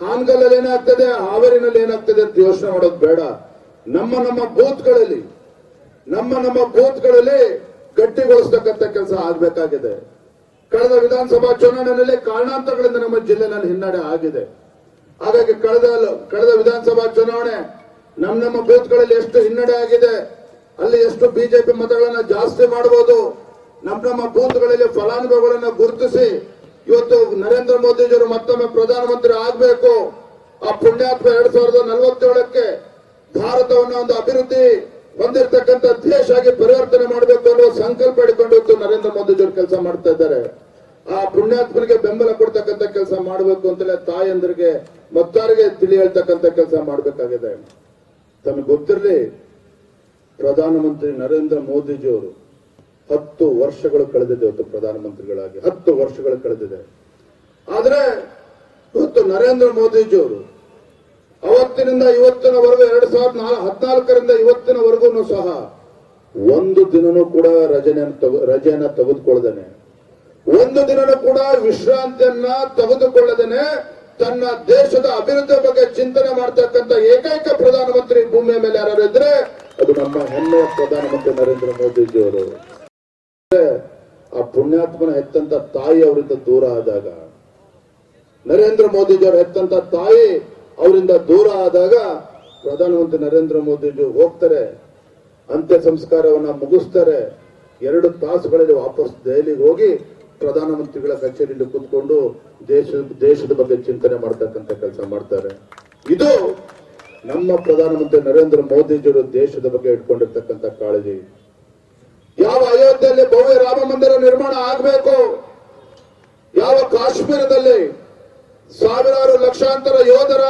ಹಾನಗಲ್ಲಲ್ಲಿ ಏನಾಗ್ತದೆ? ಹಾವೇರಿನಲ್ಲಿ ಏನಾಗ್ತದೆ ಅಂತ ಯೋಚನೆ ಮಾಡೋದು ಬೇಡ. ನಮ್ಮ ನಮ್ಮ ಬೂತ್ಗಳಲ್ಲಿ, ನಮ್ಮ ನಮ್ಮ ಬೂತ್ಗಳಲ್ಲಿ ಗಟ್ಟಿಗೊಳಿಸ್ತಕ್ಕಂಥ ಕೆಲಸ ಆಗ್ಬೇಕಾಗಿದೆ. ಕಳೆದ ವಿಧಾನಸಭಾ ಚುನಾವಣೆಯಲ್ಲಿ ಕಾರಣಾಂತರಗಳಿಂದ ನಮ್ಮ ಜಿಲ್ಲೆನಲ್ಲಿ ಹಿನ್ನಡೆ ಆಗಿದೆ. ಹಾಗಾಗಿ ಕಳೆದ ಕಳೆದ ವಿಧಾನಸಭಾ ಚುನಾವಣೆ ನಮ್ಮ ನಮ್ಮ ಬೂತ್ಗಳಲ್ಲಿ ಎಷ್ಟು ಹಿನ್ನಡೆ ಆಗಿದೆ, ಅಲ್ಲಿ ಎಷ್ಟು ಬಿಜೆಪಿ ಮತಗಳನ್ನ ಜಾಸ್ತಿ ಮಾಡಬಹುದು ನಮ್ಮ ನಮ್ಮ ಬೂತ್ಗಳಲ್ಲಿ ಫಲಾನುಭವಿಗಳನ್ನ ಗುರುತಿಸಿ ಇವತ್ತು ನರೇಂದ್ರ ಮೋದಿಜಿಯವರು ಮತ್ತೊಮ್ಮೆ ಪ್ರಧಾನಮಂತ್ರಿ ಆಗ್ಬೇಕು. ಆ ಪುಣ್ಯಾತ್ಮ ಎರಡ್ ಸಾವಿರದ ನಲವತ್ತೇಳಕ್ಕೆ ಭಾರತವನ್ನು ಒಂದು ಅಭಿವೃದ್ಧಿ ಹೊಂದಿರತಕ್ಕಂತ ದೇಶ ಆಗಿ ಪರಿವರ್ತನೆ ಮಾಡಬೇಕು ಅನ್ನುವ ಸಂಕಲ್ಪ ಇವತ್ತು ನರೇಂದ್ರ ಮೋದಿಜಿಯವರು ಕೆಲಸ ಮಾಡ್ತಾ ಇದ್ದಾರೆ. ಆ ಪುಣ್ಯಾತ್ಮನಿಗೆ ಬೆಂಬಲ ಕೊಡ್ತಕ್ಕಂತ ಕೆಲಸ ಮಾಡಬೇಕು ಅಂತಲೇ ತಾಯಂದ್ರಿಗೆ, ಮತ್ತಾರಿಗೆ ತಿಳಿ ಹೇಳ್ತಕ್ಕಂತ ಕೆಲಸ ಮಾಡಬೇಕಾಗಿದೆ. ತಮಗೆ ಗೊತ್ತಿರಲಿ, ಪ್ರಧಾನಮಂತ್ರಿ ನರೇಂದ್ರ ಮೋದಿಜಿಯವರು ಹತ್ತು ವರ್ಷಗಳು ಕಳೆದಿದೆ ಇವತ್ತು ಪ್ರಧಾನಮಂತ್ರಿಗಳಾಗಿ. ಹತ್ತು ವರ್ಷಗಳು ಕಳೆದಿದೆ. ಆದ್ರೆ ಇವತ್ತು ನರೇಂದ್ರ ಮೋದಿಜಿಯವರು ಅವತ್ತಿನಿಂದ ಇವತ್ತಿನವರೆಗೂ ಎರಡ್ ಸಾವಿರದ ನಾಲ್- ಹದಿನಾಲ್ಕರಿಂದ ಇವತ್ತಿನವರೆಗೂ ಸಹ ಒಂದು ದಿನನೂ ಕೂಡ ರಜನೆ ರಜೆಯನ್ನ ತೆಗೆದುಕೊಳ್ಳದೇನೆ. ಒಂದು ದಿನನೂ ಕೂಡ ವಿಶ್ರಾಂತಿಯನ್ನ ತೆಗೆದುಕೊಳ್ಳದೇನೆ. ತನ್ನ ದೇಶದ ಅಭಿವೃದ್ಧಿ ಬಗ್ಗೆ ಚಿಂತನೆ ಮಾಡ್ತಕ್ಕಂಥ ಏಕೈಕ ಪ್ರಧಾನಮಂತ್ರಿ ಭೂಮಿಯ ಮೇಲೆ ಯಾರು ಇದ್ರೆ ಅದು ನಮ್ಮ ಹೆಮ್ಮೆಯ ಪ್ರಧಾನಮಂತ್ರಿ ನರೇಂದ್ರ ಮೋದಿಜಿಯವರು. ಆ ಪುಣ್ಯಾತ್ಮನ ಹೆತ್ತಂತ ತಾಯಿ ಅವರಿಂದ ದೂರ ಆದಾಗ, ನರೇಂದ್ರ ಮೋದಿಜಿಯವರು ಹೆತ್ತಂತ ತಾಯಿ ಅವರಿಂದ ದೂರ ಆದಾಗ ಪ್ರಧಾನಮಂತ್ರಿ ನರೇಂದ್ರ ಮೋದಿಜಿ ಹೋಗ್ತಾರೆ, ಅಂತ್ಯ ಸಂಸ್ಕಾರವನ್ನ ಮುಗಿಸ್ತಾರೆ, ಎರಡು ತಾಸುಗಳಲ್ಲಿ ವಾಪಸ್ ದೆಹಲಿಗೆ ಹೋಗಿ ಪ್ರಧಾನಮಂತ್ರಿಗಳ ಕಚೇರಿಯಲ್ಲಿ ಕೂತ್ಕೊಂಡು ದೇಶ, ದೇಶದ ಬಗ್ಗೆ ಚಿಂತನೆ ಮಾಡ್ತಕ್ಕಂಥ ಕೆಲಸ ಮಾಡ್ತಾರೆ. ಇದು ನಮ್ಮ ಪ್ರಧಾನಮಂತ್ರಿ ನರೇಂದ್ರ ಮೋದಿಜಿಯವರು ದೇಶದ ಬಗ್ಗೆ ಇಟ್ಕೊಂಡಿರ್ತಕ್ಕಂಥ ಕಾಳಜಿ. ಯಾವ ಅಯೋಧ್ಯೆಯಲ್ಲಿ ಭವ್ಯ ರಾಮ ಮಂದಿರ ನಿರ್ಮಾಣ ಆಗಬೇಕು? ಯಾವ ಕಾಶ್ಮೀರದಲ್ಲಿ ಸಾವಿರಾರು ಲಕ್ಷಾಂತರ ಯೋಧರ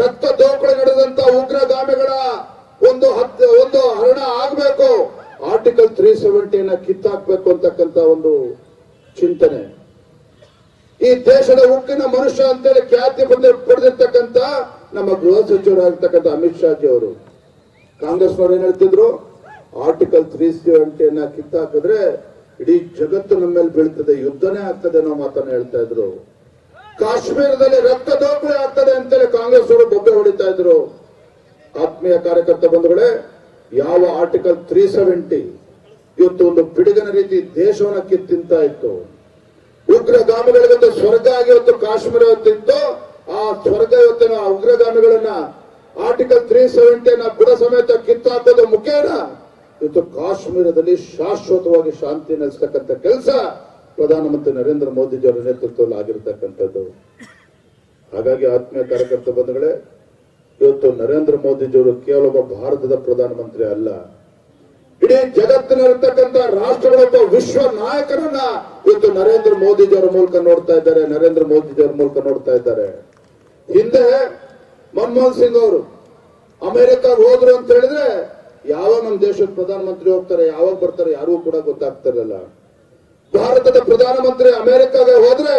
ರಕ್ತ ದೋಕಳಿ ನಡೆದಂತ ಉಗ್ರಗಾಮಿಗಳ ಒಂದು ಒಂದು ಹರಣ ಆಗಬೇಕು? ಆರ್ಟಿಕಲ್ ತ್ರೀ ಸೆವೆಂಟಿನ ಕಿತ್ತಾಕ್ಬೇಕು ಅಂತಕ್ಕಂತ ಒಂದು ಚಿಂತನೆ. ಈ ದೇಶದ ಉಕ್ಕಿನ ಮನುಷ್ಯ ಅಂತೇಳಿ ಖ್ಯಾತಿ ಬಂದ ಪಡೆದಿರ್ತಕ್ಕಂತ ನಮ್ಮ ಗೃಹ ಸಚಿವರಾಗಿರ್ತಕ್ಕಂಥ ಅಮಿತ್ ಶಾಜಿ ಅವರು. ಕಾಂಗ್ರೆಸ್ನವ್ರು ಏನ್ ಹೇಳ್ತಿದ್ರು? ಆರ್ಟಿಕಲ್ ತ್ರೀ ಸೆವೆಂಟಿಯನ್ನ ಕಿತ್ತಾಕಿದ್ರೆ ಇಡೀ ಜಗತ್ತು ನಮ್ಮ ಮೇಲೆ ಬೀಳ್ತದೆ. ಯುದ್ಧನೇ ಆಗ್ತದೆ ಅನ್ನೋ ಮಾತನ್ನ ಹೇಳ್ತಾ ಇದ್ರು. ಕಾಶ್ಮೀರದಲ್ಲಿ ರಕ್ತ ದೋಪಣೆ ಆಗ್ತದೆ ಅಂತೇಳಿ ಕಾಂಗ್ರೆಸ್ ಅವರು ಬೊಬ್ಬೆ ಹೊಡಿತಾ ಇದ್ರು. ಆತ್ಮೀಯ ಕಾರ್ಯಕರ್ತ ಬಂಧುಗಳೇ, ಯಾವ ಆರ್ಟಿಕಲ್ ತ್ರೀ ಸೆವೆಂಟಿ ಇವತ್ತು ಒಂದು ಪಿಡುಗನ ರೀತಿ ದೇಶವನ್ನ ಕಿತ್ತಿಂತ ಇತ್ತು. ಉಗ್ರಗಾಮಿಗಳಿಗೊಂದು ಸ್ವರ್ಗ ಆಗಿ ಇವತ್ತು ಕಾಶ್ಮೀರ ಇವತ್ತಿತ್ತು ಆ ಸ್ವರ್ಗ ಇವತ್ತಿನ ಉಗ್ರಗಾಮಿಗಳನ್ನ ಆರ್ಟಿಕಲ್ ತ್ರೀ ಸೆವೆಂಟಿಯನ್ನ ಬುಡ ಸಮೇತ ಕಿತ್ತಾಕೋದು ಮುಖೇನ? ಇವತ್ತು ಕಾಶ್ಮೀರದಲ್ಲಿ ಶಾಶ್ವತವಾಗಿ ಶಾಂತಿ ನೆಲೆಸ್ತಕ್ಕಂಥ ಕೆಲಸ ಪ್ರಧಾನಮಂತ್ರಿ ನರೇಂದ್ರ ಮೋದಿಜಿಯವರ ನೇತೃತ್ವದಲ್ಲಿ ಆಗಿರ್ತಕ್ಕಂಥದ್ದು. ಹಾಗಾಗಿ ಆತ್ಮೀಯ ಕಾರ್ಯಕರ್ತ ಬಂಧುಗಳೇ, ಇವತ್ತು ನರೇಂದ್ರ ಮೋದಿಜಿಯವರು ಕೇವಲ ಒಬ್ಬ ಭಾರತದ ಪ್ರಧಾನಮಂತ್ರಿ ಅಲ್ಲ. ಇಡೀ ಜಗತ್ತಿನಲ್ಲಿರ್ತಕ್ಕಂಥ ರಾಷ್ಟ್ರಗಳೊಬ್ಬ ವಿಶ್ವ ನಾಯಕರನ್ನ ಇವತ್ತು ನರೇಂದ್ರ ಮೋದಿಜಿಯವರ ಮೂಲಕ ನೋಡ್ತಾ ಇದ್ದಾರೆ, ನರೇಂದ್ರ ಮೋದಿಜಿಯವರ ಮೂಲಕ ನೋಡ್ತಾ ಇದ್ದಾರೆ. ಹಿಂದೆ ಮನಮೋಹನ್ ಸಿಂಗ್ ಅವರು ಅಮೆರಿಕ ಹೋದ್ರು ಅಂತ ಹೇಳಿದ್ರೆ ಯಾವಾಗ ನಮ್ಮ ದೇಶದ ಪ್ರಧಾನಮಂತ್ರಿ ಹೋಗ್ತಾರೆ, ಯಾವಾಗ ಬರ್ತಾರೆ ಯಾರಿಗೂ ಕೂಡ ಗೊತ್ತಾಗ್ತಿರಲಿಲ್ಲ. ಭಾರತದ ಪ್ರಧಾನಮಂತ್ರಿ ಅಮೆರಿಕಾಗೆ ಹೋದ್ರೆ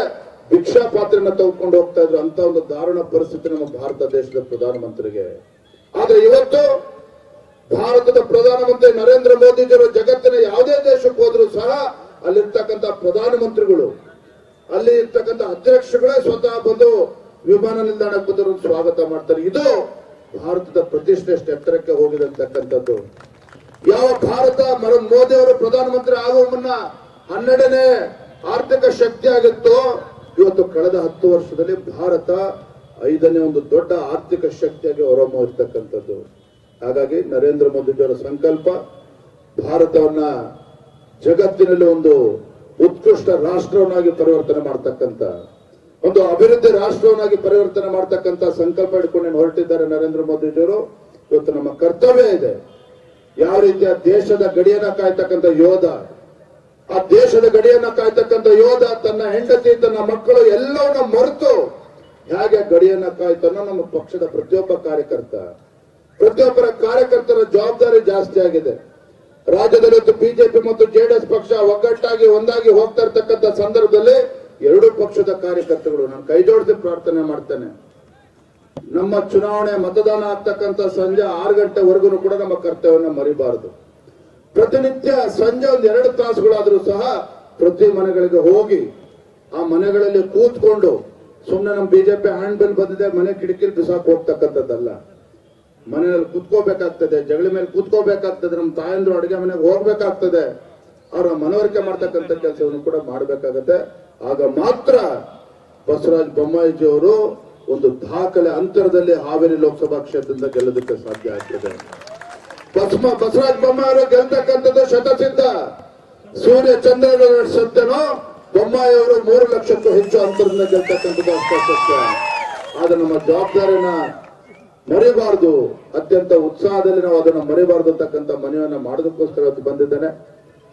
ಭಿಕ್ಷಾ ಪಾತ್ರೆನ ತಗೊಂಡು ಹೋಗ್ತಾ ಇದ್ರು. ಅಂತ ಒಂದು ದಾರುಣ ಪರಿಸ್ಥಿತಿ ನಮ್ಮ ಭಾರತ ದೇಶದ ಪ್ರಧಾನಮಂತ್ರಿಗೆ. ಆದ್ರೆ ಇವತ್ತು ಭಾರತದ ಪ್ರಧಾನಮಂತ್ರಿ ನರೇಂದ್ರ ಮೋದಿಜಿಯವರು ಜಗತ್ತಿನ ಯಾವುದೇ ದೇಶಕ್ಕೆ ಹೋದ್ರು ಸಹ ಅಲ್ಲಿರ್ತಕ್ಕಂಥ ಪ್ರಧಾನಮಂತ್ರಿಗಳು ಅಲ್ಲಿ ಇರ್ತಕ್ಕಂಥ ಅಧ್ಯಕ್ಷಗಳೇ ಸ್ವತಃ ಬಂದು ವಿಮಾನ ನಿಲ್ದಾಣಕ್ಕೆ ಬಂದರು ಸ್ವಾಗತ ಮಾಡ್ತಾರೆ. ಇದು ಭಾರತದ ಪ್ರತಿಷ್ಠೆ ಎತ್ತರಕ್ಕೆ ಹೋಗಿದೆ ಅಂತಕ್ಕಂಥದ್ದು ಯಾವ ಭಾರತ ಮೋದಿ ಅವರು ಪ್ರಧಾನಮಂತ್ರಿ ಆಗುವ ಮುನ್ನ ಹನ್ನೆರಡನೇ ಆರ್ಥಿಕ ಶಕ್ತಿ ಆಗಿತ್ತು. ಇವತ್ತು ಕಳೆದ ಹತ್ತು ವರ್ಷದಲ್ಲಿ ಭಾರತ ಐದನೇ ಒಂದು ದೊಡ್ಡ ಆರ್ಥಿಕ ಶಕ್ತಿಯಾಗಿ ಹೊರಹೊಮ್ಮಿರ್ತಕ್ಕಂಥದ್ದು ಹಾಗಾಗಿ ನರೇಂದ್ರ ಮೋದಿಜಿಯವರ ಸಂಕಲ್ಪ, ಭಾರತವನ್ನ ಜಗತ್ತಿನಲ್ಲಿ ಒಂದು ಉತ್ಕೃಷ್ಟ ರಾಷ್ಟ್ರವನ್ನಾಗಿ ಪರಿವರ್ತನೆ ಮಾಡ್ತಕ್ಕಂಥ ಒಂದು ಅಭಿವೃದ್ಧಿ ರಾಷ್ಟ್ರವನ್ನಾಗಿ ಪರಿವರ್ತನೆ ಮಾಡ್ತಕ್ಕಂತ ಸಂಕಲ್ಪ ಇಟ್ಕೊಂಡು ಹೊರಟಿದ್ದಾರೆ ನರೇಂದ್ರ ಮೋದಿ ಮೋದಿಜಿಯವರು ಇವತ್ತು ನಮ್ಮ ಕರ್ತವ್ಯ ಇದೆ. ಯಾವ ರೀತಿಯ ದೇಶದ ಗಡಿಯನ್ನ ಕಾಯ್ತಕ್ಕಂಥ ಯೋಧ, ಆ ದೇಶದ ಗಡಿಯನ್ನ ಕಾಯ್ತಕ್ಕಂಥ ಯೋಧ, ತನ್ನ ಹೆಂಡತಿ, ತನ್ನ ಮಕ್ಕಳು ಎಲ್ಲವನ್ನ ಮರೆತು ಹೇಗೆ ಗಡಿಯನ್ನ ಕಾಯ್ತಾನೋ ನಮ್ಮ ಪಕ್ಷದ ಪ್ರತಿಯೊಬ್ಬ ಕಾರ್ಯಕರ್ತ. ಪ್ರತಿಯೊಬ್ಬರ ಕಾರ್ಯಕರ್ತರ ಜವಾಬ್ದಾರಿ ಜಾಸ್ತಿ ಆಗಿದೆ. ರಾಜ್ಯದಲ್ಲಿ ಬಿಜೆಪಿ ಮತ್ತು ಜೆಡಿಎಸ್ ಪಕ್ಷ ಒಗ್ಗಟ್ಟಾಗಿ, ಒಂದಾಗಿ ಹೋಗ್ತಾ ಇರ್ತಕ್ಕಂಥ ಸಂದರ್ಭದಲ್ಲಿ ಎರಡೂ ಪಕ್ಷದ ಕಾರ್ಯಕರ್ತರು ನಾನು ಕೈ ಜೋಡಿಸಿ ಪ್ರಾರ್ಥನೆ ಮಾಡ್ತೇನೆ. ನಮ್ಮ ಚುನಾವಣೆ ಮತದಾನ ಆಗ್ತಕ್ಕಂತ ಸಂಜೆ ಆರು ಗಂಟೆವರೆಗೂ ಕೂಡ ನಮ್ಮ ಕರ್ತವ್ಯವನ್ನು ಮರಿಬಾರದು. ಪ್ರತಿನಿತ್ಯ ಸಂಜೆ ಒಂದ್ ಎರಡು ತಾಸುಗಳಾದ್ರೂ ಸಹ ಪ್ರತಿ ಮನೆಗಳಿಗೆ ಹೋಗಿ ಆ ಮನೆಗಳಲ್ಲಿ ಕೂತ್ಕೊಂಡು ಸುಮ್ಮನೆ ನಮ್ಮ ಬಿಜೆಪಿ ಹ್ಯಾಂಡ್ ಬಿಲ್ ಬಂದಿದೆ, ಮನೆ ಕಿಟಕಿಲಿ ಬಿಸಾಕ್ ಹೋಗ್ತಕ್ಕಂಥದ್ದಲ್ಲ. ಮನೆಯಲ್ಲಿ ಕೂತ್ಕೋಬೇಕಾಗ್ತದೆ, ಜಗಳ ಮೇಲೆ ಕೂತ್ಕೋಬೇಕಾಗ್ತದೆ ನಮ್ಮ ತಾಯಂದ್ರು ಅಡುಗೆ ಮನೆಗೆ ಹೋಗ್ಬೇಕಾಗ್ತದೆ. ಅವರ ಮನವರಿಕೆ ಮಾಡ್ತಕ್ಕಂಥ ಕೆಲಸವನ್ನು ಕೂಡ ಮಾಡಬೇಕಾಗತ್ತೆ. ಆಗ ಮಾತ್ರ ಬಸವರಾಜ ಬೊಮ್ಮಾಯಿಜಿ ಅವರು ಒಂದು ದಾಖಲೆ ಅಂತರದಲ್ಲಿ ಹಾವೇರಿ ಲೋಕಸಭಾ ಕ್ಷೇತ್ರದಿಂದ ಗೆಲ್ಲೋದಕ್ಕೆ ಸಾಧ್ಯ ಆಗ್ತದೆ. ಬಸಮ, ಬಸವರಾಜ ಬೊಮ್ಮಾಯಿ ಗೆಲ್ತಕ್ಕಂಥದ್ದು ಶತಸಿದ್ಧ. ಸೂರ್ಯ ಚಂದ್ರ ಸತ್ಯನೋ ಬೊಮ್ಮಾಯಿ ಅವರು ಮೂರು ಲಕ್ಷಕ್ಕೂ ಹೆಚ್ಚು ಅಂತರದಿಂದ ಗೆಲ್ತಕ್ಕಂಥದ್ದು ಅಷ್ಟೇ ಸತ್ಯ. ಆದ್ರೆ ನಮ್ಮ ಜವಾಬ್ದಾರಿನ ಮರಿಬಾರದು. ಅತ್ಯಂತ ಉತ್ಸಾಹದಲ್ಲಿ ನಾವು ಅದನ್ನು ಮರಿಬಾರದು ಅಂತಕ್ಕಂಥ ಮನವಿಯನ್ನ ಮಾಡೋದಕ್ಕೋಸ್ಕರ ಬಂದಿದ್ದೇನೆ.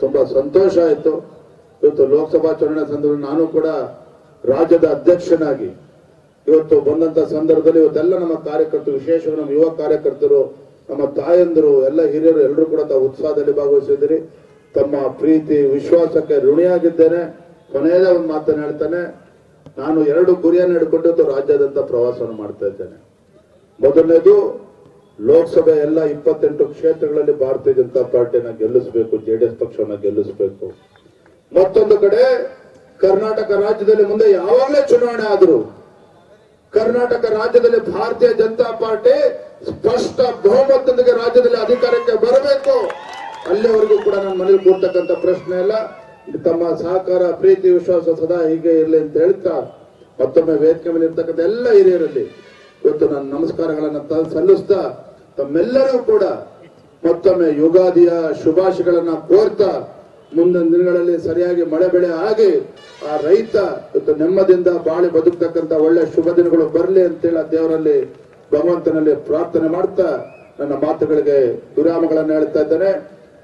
ತುಂಬಾ ಸಂತೋಷ ಆಯ್ತು. ಇವತ್ತು ಲೋಕಸಭಾ ಚುನಾವಣೆ ಸಂದರ್ಭದಲ್ಲಿ ನಾನು ಕೂಡ ರಾಜ್ಯದ ಅಧ್ಯಕ್ಷನಾಗಿ ಇವತ್ತು ಬಂದಂತ ಸಂದರ್ಭದಲ್ಲಿ ಇವತ್ತೆಲ್ಲ ನಮ್ಮ ಕಾರ್ಯಕರ್ತರು, ವಿಶೇಷವಾಗಿ ನಮ್ಮ ಯುವ ಕಾರ್ಯಕರ್ತರು, ನಮ್ಮ ತಾಯಂದರು, ಎಲ್ಲ ಹಿರಿಯರು ಎಲ್ಲರೂ ಕೂಡ ತಾವು ಉತ್ಸಾಹದಲ್ಲಿ ಭಾಗವಹಿಸಿದ್ದೀರಿ. ತಮ್ಮ ಪ್ರೀತಿ, ವಿಶ್ವಾಸಕ್ಕೆ ಋಣಿಯಾಗಿದ್ದೇನೆ. ಕೊನೆಯದ ಒಂದು ಮಾತನ್ನು ಹೇಳ್ತಾನೆ. ನಾನು ಎರಡು ಗುರಿಯನ್ನು ಹಿಡ್ಕೊಂಡು ರಾಜ್ಯಾದ್ಯಂತ ಪ್ರವಾಸವನ್ನು ಮಾಡ್ತಾ ಇದ್ದೇನೆ. ಮೊದಲನೇದು, ಲೋಕಸಭೆ ಎಲ್ಲ ಇಪ್ಪತ್ತೆಂಟು ಕ್ಷೇತ್ರಗಳಲ್ಲಿ ಭಾರತೀಯ ಜನತಾ ಪಾರ್ಟಿನ ಗೆಲ್ಲಿಸಬೇಕು ಜೆಡಿಎಸ್ ಪಕ್ಷವನ್ನ ಗೆಲ್ಲಿಸಬೇಕು. ಮತ್ತೊಂದು ಕಡೆ ಕರ್ನಾಟಕ ರಾಜ್ಯದಲ್ಲಿ ಮುಂದೆ ಯಾವಾಗಲೇ ಚುನಾವಣೆ ಆದರೂ ಕರ್ನಾಟಕ ರಾಜ್ಯದಲ್ಲಿ ಭಾರತೀಯ ಜನತಾ ಪಾರ್ಟಿ ಸ್ಪಷ್ಟ ಬಹುಮತದೊಂದಿಗೆ ರಾಜ್ಯದಲ್ಲಿ ಅಧಿಕಾರಕ್ಕೆ ಬರಬೇಕು. ಅಲ್ಲಿವರೆಗೂ ಕೂಡ ನನ್ನ ಮನೇಲಿ ಕೂರ್ತಕ್ಕಂಥ ಪ್ರಶ್ನೆ ಇಲ್ಲ. ತಮ್ಮ ಸಹಕಾರ, ಪ್ರೀತಿ, ವಿಶ್ವಾಸ ಸದಾ ಹೀಗೆ ಇರಲಿ ಅಂತ ಹೇಳ್ತಾ ಮತ್ತೊಮ್ಮೆ ವೇದಿಕೆ ಮೇಲೆ ಇರ್ತಕ್ಕಂಥ ಎಲ್ಲ ಹಿರಿಯರಲ್ಲಿ ಇವತ್ತು ನನ್ನ ನಮಸ್ಕಾರಗಳನ್ನ ಸಲ್ಲಿಸ್ತಾ ತಮ್ಮೆಲ್ಲರೂ ಕೂಡ ಮತ್ತೊಮ್ಮೆ ಯುಗಾದಿಯ ಶುಭಾಶಯಗಳನ್ನ ಕೋರ್ತಾ ಮುಂದಿನ ದಿನಗಳಲ್ಲಿ ಸರಿಯಾಗಿ ಮಳೆ ಬೆಳೆ ಆಗಿ ಆ ರೈತ ನೆಮ್ಮದಿಯಿಂದ ಬಾಳೆ ಬದುಕ್ತಕ್ಕಂತ ಒಳ್ಳೆ ಶುಭ ದಿನಗಳು ಬರಲಿ ಅಂತೇಳಿ ದೇವರಲ್ಲಿ ಭಗವಂತನಲ್ಲಿ ಪ್ರಾರ್ಥನೆ ಮಾಡ್ತಾ ನನ್ನ ಮಾತುಗಳಿಗೆ ವಿರಾಮಗಳನ್ನು ಹೇಳ್ತಾ ಇದ್ದೇನೆ.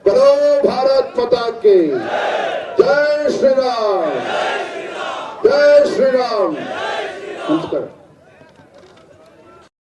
ಬರೋ ಭಾರತ್ ಮತಾಕಿ ಜೈ ಶ್ರೀರಾಮ್. ಜೈ ಶ್ರೀರಾಮ್. ನಮಸ್ಕಾರ.